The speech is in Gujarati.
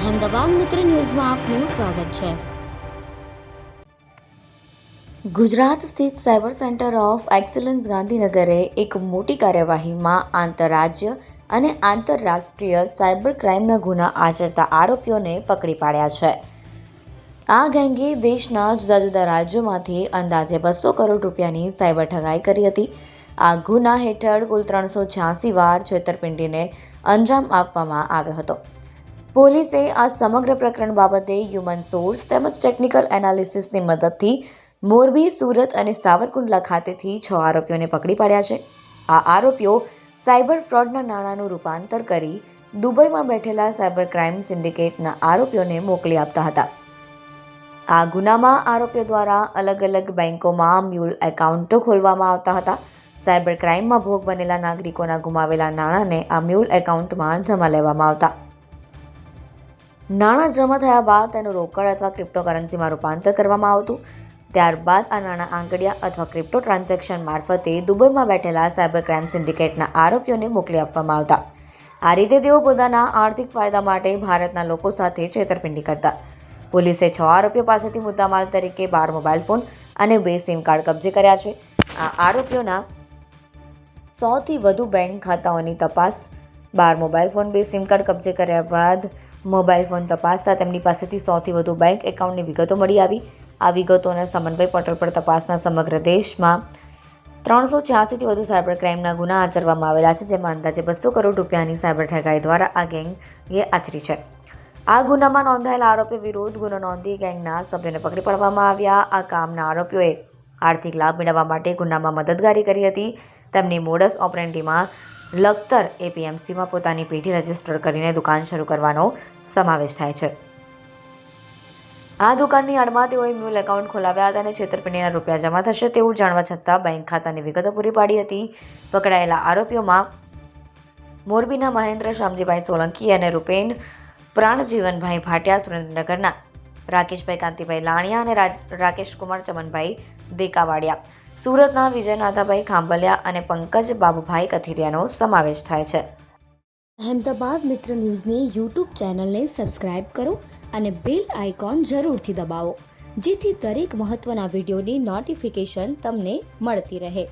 અહેમદાબાદ મિત્ર ન્યૂઝમાં આપનું સ્વાગત છે. ગુજરાત સ્થિત સાયબર સેન્ટર ઓફ એક્સલન્સ ગાંધીનગરે એક મોટી કાર્યવાહીમાં આંતરરાજ્ય અને આંતરરાષ્ટ્રીય સાયબર ક્રાઇમના ગુના આચરતા આરોપીઓને પકડી પાડ્યા છે. આ ગેંગે દેશના જુદા જુદા રાજ્યોમાંથી અંદાજે બસો કરોડ રૂપિયાની સાયબર ઠગાઈ કરી હતી. આ ગુના હેઠળ કુલ ત્રણસો છ્યાસી વાર છેતરપિંડીને અંજામ આપવામાં આવ્યો હતો. પોલીસે આ સમગ્ર પ્રકરણ બાબતે હ્યુમન સોર્સ તેમજ ટેકનિકલ એનાલિસિસની મદદથી મોરબી, સુરત અને સાવરકુંડલા ખાતેથી છ આરોપીઓને પકડી પાડ્યા છે. આ આરોપીઓ સાયબર ફ્રોડના નાણાંનું રૂપાંતર કરી દુબઈમાં બેઠેલા સાયબર ક્રાઇમ સિન્ડિકેટના આરોપીઓને મોકલી આપતા હતા. આ ગુનામાં આરોપીઓ દ્વારા અલગ અલગ બેંકોમાં મ્યુલ એકાઉન્ટો ખોલવામાં આવતા હતા. સાયબર ક્રાઇમમાં ભોગ બનેલા નાગરિકોના ગુમાવેલા નાણાંને આ મ્યુલ એકાઉન્ટમાં જમા લેવામાં આવતા. નાણાં જમા થયા બાદ તેનું રોકડ અથવા ક્રિપ્ટોકરન્સીમાં રૂપાંતર કરવામાં આવતું. ત્યારબાદ આ નાણાં આંકડિયા અથવા ક્રિપ્ટો ટ્રાન્ઝેક્શન મારફતે દુબઈમાં બેઠેલા સાયબર ક્રાઇમ સિન્ડિકેટના આરોપીઓને મોકલી આપવામાં આવતા. આ રીતે તેઓ પોતાના આર્થિક ફાયદા માટે ભારતના લોકો સાથે છેતરપિંડી કરતા. પોલીસે છ આરોપીઓ પાસેથી મુદ્દામાલ તરીકે બાર મોબાઈલ ફોન અને બે સિમ કાર્ડ કબજે કર્યા છે. આ આરોપીઓના સોથી વધુ બેંક ખાતાઓની તપાસ બાર મોબાઈલ ફોન, બે સિમ કાર્ડ કબજે કર્યા બાદ મોબાઈલ ફોન તપાસતા તેમની પાસેથી સૌથી વધુ બેંક એકાઉન્ટની વિગતો મળી આવી. આ વિગતોના સમન્વય પોર્ટલ પર તપાસના સમગ્ર દેશમાં ત્રણસો છ્યાસીથી વધુ સાયબર ક્રાઇમના ગુના આચરવામાં આવેલા છે, જેમાં અંદાજે બસો કરોડ રૂપિયાની સાયબર ઠગાઈ દ્વારા આ ગેંગે આચરી છે. આ ગુનામાં નોંધાયેલા આરોપી વિરુદ્ધ ગુનો નોંધી ગેંગના સભ્યોને પકડી પાડવામાં આવ્યા. આ કામના આરોપીઓએ આર્થિક લાભ મેળવવા માટે ગુનામાં મદદગારી કરી હતી. તેમની મોડસ ઓપરેન્ડીમાં લખતર એપીએમસીમાં પોતાની પેઢી રજિસ્ટર કરીને દુકાન શરૂ કરવાનો સમાવેશ થાય છે. આ દુકાનની આડમાં તેઓએ મ્યુલ એકાઉન્ટ ખોલાવ્યા હતા અને છેતરપિંડીના રૂપિયા જમા થશે તેવું જાણવા છતાં બેંક ખાતાની વિગતો પૂરી પાડી હતી. પકડાયેલા આરોપીઓમાં મોરબીના મહેન્દ્ર શામજીભાઈ સોલંકી અને રૂપેન પ્રાણજીવનભાઈ ભાટિયા, સુરેન્દ્રનગરના રાકેશભાઈ કાંતિભાઈ લાણિયા અને રાકેશ રાકેશકુમાર ચમનભાઈ દેકાવાડિયા. સુરતના વિજયનાથાભાઈ ખાંભલિયા અને પંકજ બાબુભાઈ કથિરિયાનો સમાવેશ થાય છે. અહેમદાબાદ મિત્ર ન્યૂઝની યુટ્યુબ ચેનલને સબસ્ક્રાઇબ કરો અને બેલ આઇકોન જરૂરથી દબાવો, જેથી દરેક મહત્ત્વના વિડીયોની નોટિફિકેશન તમને મળતી રહે.